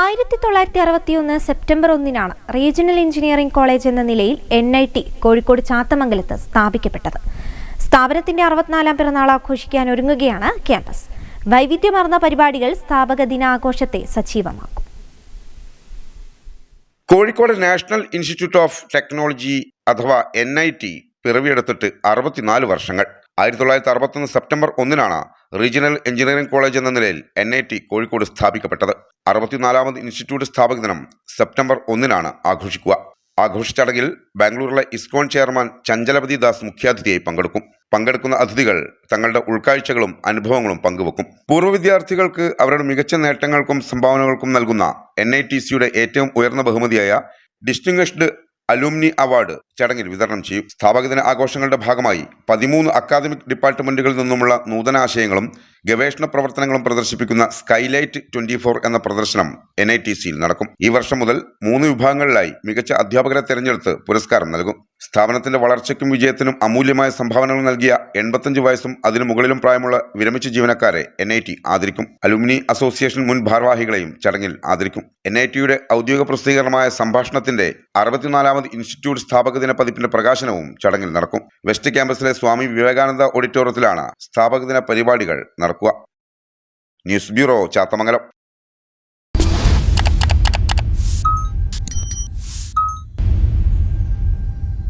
ആയിരത്തി തൊള്ളായിരത്തി അറുപത്തിയൊന്ന് സെപ്റ്റംബർ ഒന്നിനാണ് റീജിയണൽ എഞ്ചിനീയറിംഗ് കോളേജ് എന്ന നിലയിൽ എൻ ഐ ടി കോഴിക്കോട് ചാത്തമംഗലത്ത് സ്ഥാപിക്കപ്പെട്ടത്. സ്ഥാപനത്തിന്റെ അറുപത്തിനാലാം പിറന്നാൾ ആഘോഷിക്കാൻ ഒരുങ്ങുകയാണ് ക്യാമ്പസ്. വൈവിധ്യമാർന്ന പരിപാടികൾ സ്ഥാപക ദിനാഘോഷത്തെ സജീവമാക്കും. Kozhikode National Institute of Technology അഥവാ എൻ ഐ ടി പിറവിയെടുത്തിട്ട് അറുപത്തിനാല് വർഷങ്ങൾ. ആയിരത്തി തൊള്ളായിരത്തി അറുപത്തൊന്ന് സെപ്റ്റംബർ ഒന്നിനാണ് റീജിയണൽ എഞ്ചിനീയറിംഗ് കോളേജ് എന്ന നിലയിൽ എൻ ഐ ടി കോഴിക്കോട് സ്ഥാപിക്കപ്പെട്ടത്. അറുപത്തിനാലാമത് ഇൻസ്റ്റിറ്റ്യൂട്ട് സ്ഥാപക ദിനം സെപ്റ്റംബർ ഒന്നിനാണ് ആഘോഷിക്കുക. ആഘോഷ ചടങ്ങിൽ ബാംഗ്ലൂരിലെ ഇസ്കോൺ ചെയർമാൻ ചഞ്ചലപതി ദാസ് മുഖ്യാതിഥിയായി പങ്കെടുക്കും. പങ്കെടുക്കുന്ന അതിഥികൾ തങ്ങളുടെ ഉൾക്കാഴ്ചകളും അനുഭവങ്ങളും പങ്കുവെക്കും. പൂർവ വിദ്യാർത്ഥികൾക്ക് അവരുടെ മികച്ച നേട്ടങ്ങൾക്കും സംഭാവനകൾക്കും നൽകുന്ന എൻ ഐ ടി സിയുടെ ഏറ്റവും ഉയർന്ന ബഹുമതിയായ ഡിസ്റ്റിംഗ്വിഷ്ഡ് അലൂമിനി അവാർഡ് ചടങ്ങിൽ വിതരണം ചെയ്യും. സ്ഥാപക ദിന ആഘോഷങ്ങളുടെ ഭാഗമായി പതിമൂന്ന് അക്കാദമിക് ഡിപ്പാർട്ട്മെന്റുകളിൽ നിന്നുമുള്ള നൂതനാശയങ്ങളും ഗവേഷണ പ്രവർത്തനങ്ങളും പ്രദർശിപ്പിക്കുന്ന സ്കൈലൈറ്റ് ട്വന്റി ഫോർ എന്ന പ്രദർശനം എൻ ഐ ടി സിയിൽ നടക്കും. ഈ വർഷം മുതൽ മൂന്ന് വിഭാഗങ്ങളിലായി മികച്ച അധ്യാപകരെ തെരഞ്ഞെടുത്ത് പുരസ്കാരം നൽകും. സ്ഥാപനത്തിന്റെ വളർച്ചയ്ക്കും വിജയത്തിനും അമൂല്യമായ സംഭാവനകൾ നൽകിയ എൺപത്തഞ്ച് വയസ്സും അതിനു മുകളിലും പ്രായമുള്ള വിരമിച്ച ജീവനക്കാരെ എൻ ഐ ടി ആദരിക്കും. അലുമിനി അസോസിയേഷൻ മുൻ ഭാരവാഹികളെയും ചടങ്ങിൽ ആദരിക്കും. എൻ ഐ ടിയുടെ ഔദ്യോഗിക പ്രസിദ്ധീകരണമായ സംഭാഷണത്തിന്റെ അറുപത്തിനാലാമത് ഇൻസ്റ്റിറ്റ്യൂട്ട് സ്ഥാപക ദിന പതിപ്പിന്റെ പ്രകാശനവും ചടങ്ങിൽ നടക്കും. വെസ്റ്റ് ക്യാമ്പസിലെ സ്വാമി വിവേകാനന്ദ ഓഡിറ്റോറിയത്തിലാണ് സ്ഥാപക ദിന പരിപാടികൾ നടക്കുക. News bureau Chathamangalam.